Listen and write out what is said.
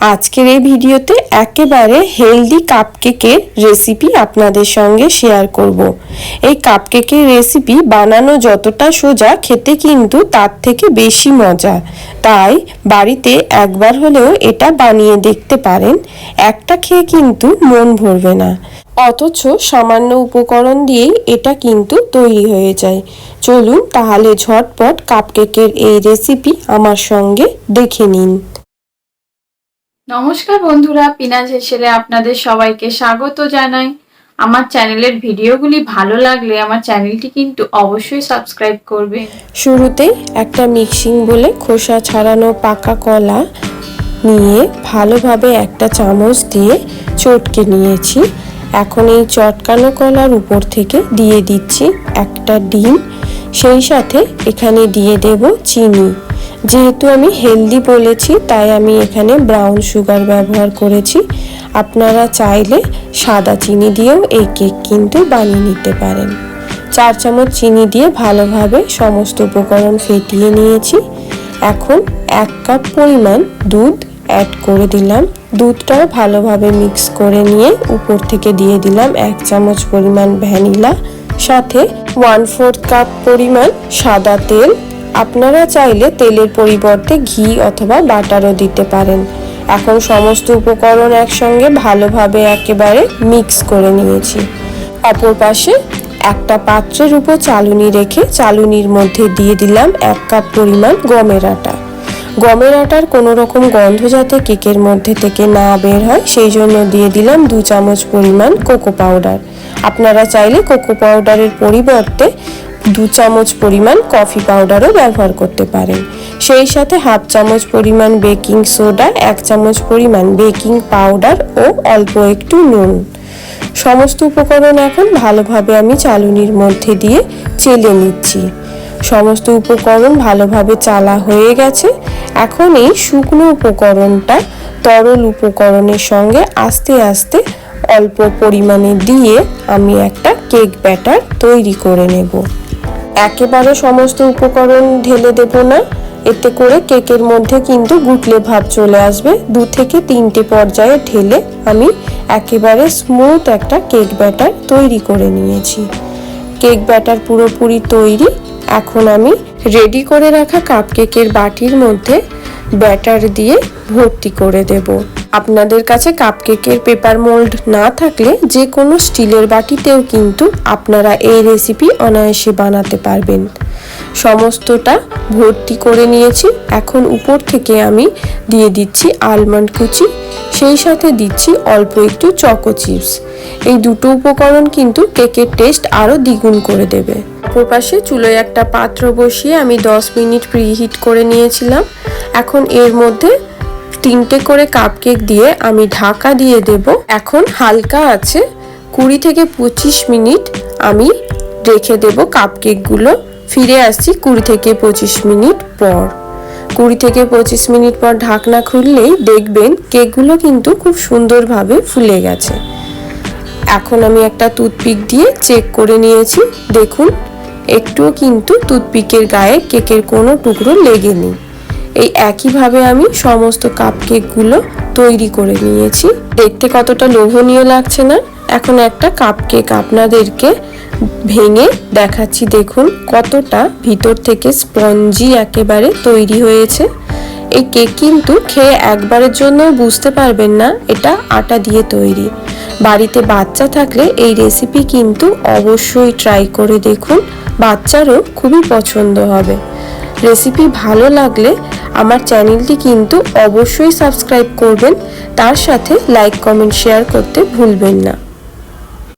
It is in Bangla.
আজকের এই ভিডিওতে একেবারে হেলদি কাপকেকের রেসিপি আপনাদের সঙ্গে শেয়ার করব। এই কাপকেকের রেসিপি বানানো যতটা সোজা, খেতে কিন্তু তার থেকে বেশি মজা। তাই বাড়িতে একবার হলেও এটা বানিয়ে দেখতে পারেন। একটা খেয়ে কিন্তু মন ভরবে না। অথচ সামান্য উপকরণ দিয়েই এটা কিন্তু তৈরি হয়ে যায়। চলুন তাহলে ঝটপট কাপকেকের এই রেসিপি আমার সঙ্গে দেখে নিন। নমস্কার বন্ধুরা, পিনাজ হেসেলে আপনাদের সবাইকে স্বাগত জানাই। আমার চ্যানেলের ভিডিওগুলি ভালো লাগলে আমার চ্যানেলটি কিন্তু অবশ্যই সাবস্ক্রাইব করবে শুরুতেই একটা মিক্সিং বলে খোসা ছাড়ানো পাকা কলা নিয়ে ভালোভাবে একটা চামচ দিয়ে চটকে নিয়েছি। এখন এই চটকানো কলার উপর থেকে দিয়ে দিচ্ছি একটা ডিম। সেই সাথে এখানে দিয়ে দেব চিনি। যেহেতু আমি হেলদি বলেছি, তাই আমি এখানে ব্রাউন সুগার ব্যবহার করেছি। আপনারা চাইলে সাদা চিনি দিয়েও এই কেক কিন্তু বানিয়ে নিতে পারেন। চার চামচ চিনি দিয়ে ভালোভাবে সমস্ত উপকরণ ফেটিয়ে নিয়েছি। এখন এক কাপ পরিমাণ দুধ অ্যাড করে দিলাম। দুধটাও ভালোভাবে মিক্স করে নিয়ে উপর থেকে দিয়ে দিলাম এক চামচ পরিমাণ ভ্যানিলা সাথে ওয়ান ফোর্থ কাপ পরিমাণ সাদা তেল আপনারা চাইলে তেলের পরিবর্তে ঘি অথবা বাটারও দিতে পারেন। এখন সমস্ত উপকরণ একসঙ্গে ভালোভাবে একেবারে মিক্স করে নিয়েছি। অপর পাশে একটা পাত্রের উপর চালুনি রেখে চালুনির মধ্যে দিয়ে দিলাম এক কাপ পরিমাণ গমের আটা। গমের আটার কোনো রকম গন্ধ যাতে কেকের মধ্যে থেকে না বের হয়, সেই জন্য দিয়ে দিলাম দু চামচ পরিমাণ কোকো পাউডার। আপনারা চাইলে কোকো পাউডারের পরিবর্তে দু চামচ পরিমাণ কফি পাউডারও ব্যবহার করতে পারেন। সেই সাথে হাফ চামচ পরিমাণ বেকিং সোডা, এক চামচ পরিমাণ বেকিং পাউডার ও অল্প একটু নুন। সমস্ত উপকরণ এখন ভালোভাবে আমি চালুনির মধ্যে দিয়ে চেলে নিচ্ছি। সমস্ত উপকরণ ভালোভাবে চালা হয়ে গেছে। এখন এই শুকনো উপকরণটা তরল উপকরণের সঙ্গে আস্তে আস্তে অল্প পরিমাণে দিয়ে আমি একটা কেক ব্যাটার তৈরি করে নেব। একেবারে সমস্ত উপকরণ ঢেলে দেব না। এতে করে কেকের মধ্যে কিন্তু গুটলে ভাব চলে আসবে। দু থেকে তিনটে পর্যায়ে ঢেলে আমি একেবারে স্মুথ একটা কেক ব্যাটার তৈরি করে নিয়েছি। কেক ব্যাটার পুরোপুরি তৈরি। এখন আমি রেডি করে রাখা কাপকেকের বাটির মধ্যে ব্যাটার দিয়ে ভর্তি করে দেব। আপনাদের কাছে কাপকেকের পেপার মোল্ড না থাকলে যে কোনো স্টিলের বাটিতেও কিন্তু আপনারা এই রেসিপি অনায়াসে বানাতে পারবেন। সমস্তটা ভর্তি করে নিয়েছি। এখন উপর থেকে আমি দিয়ে দিচ্ছি আলমন্ড কুচি, সেই সাথে দিচ্ছি অল্প একটু চকো চিপস এই দুটো উপকরণ কিন্তু কেকের টেস্ট আরও দ্বিগুণ করে দেবে। অপর পাশে চুলোয় একটা পাত্র বসিয়ে আমি 10 মিনিট প্রিহিট করে নিয়েছিলাম। এখন এর মধ্যে তিনটে করে কাপকেক দিয়ে আমি ঢাকা দিয়ে দেব। এখন হালকা আছে, কুড়ি থেকে পঁচিশ মিনিট আমি রেখে দেব কাপকেকগুলো ফিরে আসছি কুড়ি থেকে পঁচিশ মিনিট পর। কুড়ি থেকে পঁচিশ মিনিট পর ঢাকনা খুললেই দেখবেন কেকগুলো কিন্তু খুব সুন্দরভাবে ফুলে গেছে। এখন আমি একটা টুথপিক দিয়ে চেক করে নিয়েছি। দেখুন, একটুও কিন্তু টুথপিকের গায়ে কেকের কোনো টুকরো লেগেনি। এই একইভাবে আমি সমস্ত কাপকেকগুলো তৈরি করে নিয়েছি। দেখতে কতটা লোভনীয় লাগছে না? এখন একটা কাপকেক আপনাদেরকে ভেঙে দেখাচ্ছি, দেখুন কতটা ভিতর থেকে স্পঞ্জি একেবারে তৈরি হয়েছে। এই কেক কিন্তু খেয়ে একবারের জন্য বুঝতে পারবেন না, এটা আটা দিয়ে তৈরি। বাড়িতে বাচ্চা থাকলে এই রেসিপি কিন্তু অবশ্যই ট্রাই করে দেখুন, বাচ্চারও খুবই পছন্দ হবে। রেসিপি ভালো লাগলে আমার চ্যানেলটি কিন্তু অবশ্যই সাবস্ক্রাইব করবেন। তার সাথে লাইক কমেন্ট শেয়ার করতে ভুলবেন না।